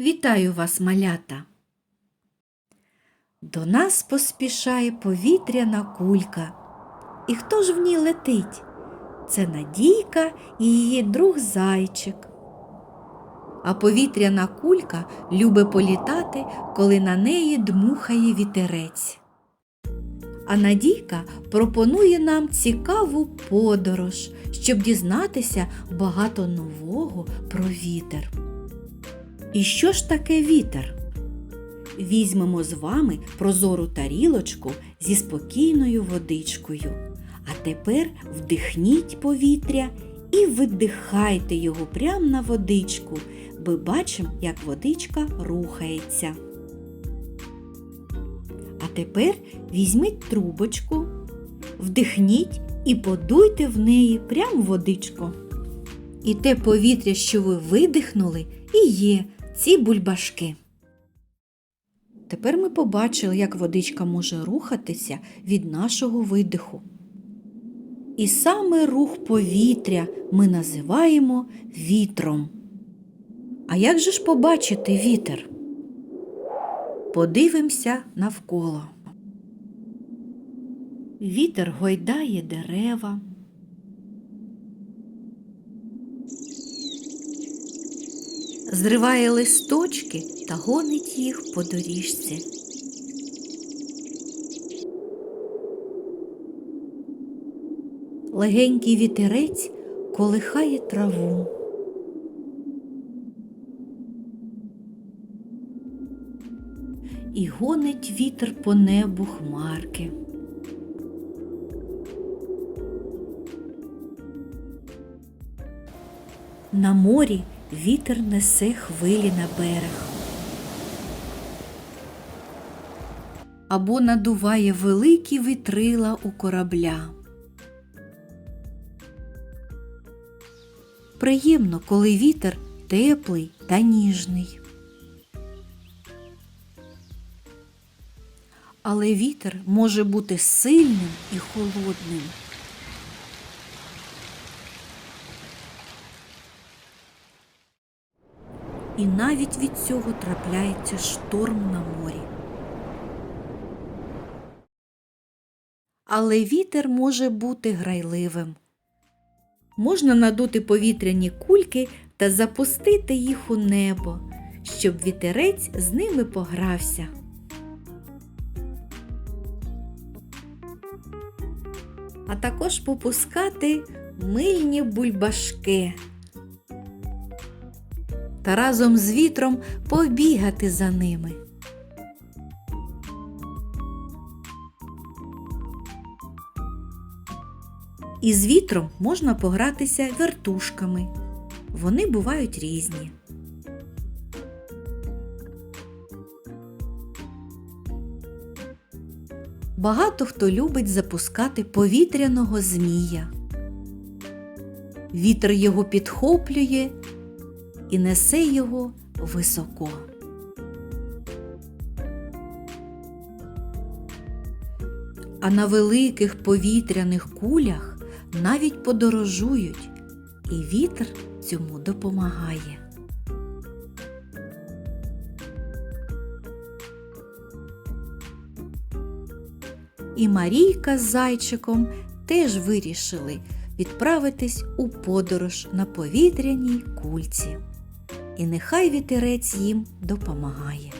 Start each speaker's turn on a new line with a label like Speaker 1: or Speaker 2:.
Speaker 1: Вітаю вас, малята! До нас поспішає повітряна кулька. І хто ж в ній летить? Це Надійка і її друг зайчик. А повітряна кулька любить політати, коли на неї дмухає вітерець. А Надійка пропонує нам цікаву подорож, щоб дізнатися багато нового про вітер. І що ж таке вітер? Візьмемо з вами прозору тарілочку зі спокійною водичкою. А тепер вдихніть повітря і видихайте його прямо на водичку. Ми бачимо, як водичка рухається. А тепер візьміть трубочку, вдихніть і подуйте в неї прямо водичку. І те повітря, що ви видихнули, і є ці бульбашки. Тепер ми побачили, як водичка може рухатися від нашого видиху. І саме рух повітря ми називаємо вітром. А як же ж побачити вітер? Подивимося навколо. Вітер гойдає дерева. Зриває листочки та гонить їх по доріжці. Легенький вітерець колихає траву. І гонить вітер по небу хмарки. На морі вітер несе хвилі на берег. Або надуває великі вітрила у корабля. Приємно, коли вітер теплий та ніжний. Але вітер може бути сильним і холодним. І навіть від цього трапляється шторм на морі. Але вітер може бути грайливим. Можна надути повітряні кульки та запустити їх у небо, щоб вітерець з ними погрався. А також попускати мильні бульбашки та разом з вітром побігати за ними. Із вітром можна погратися вертушками. Вони бувають різні. Багато хто любить запускати повітряного змія. Вітер його підхоплює і несе його високо. А на великих повітряних кулях навіть подорожують, і вітер цьому допомагає. І Марійка з зайчиком теж вирішили відправитись у подорож на повітряній кульці. І нехай вітерець їм допомагає.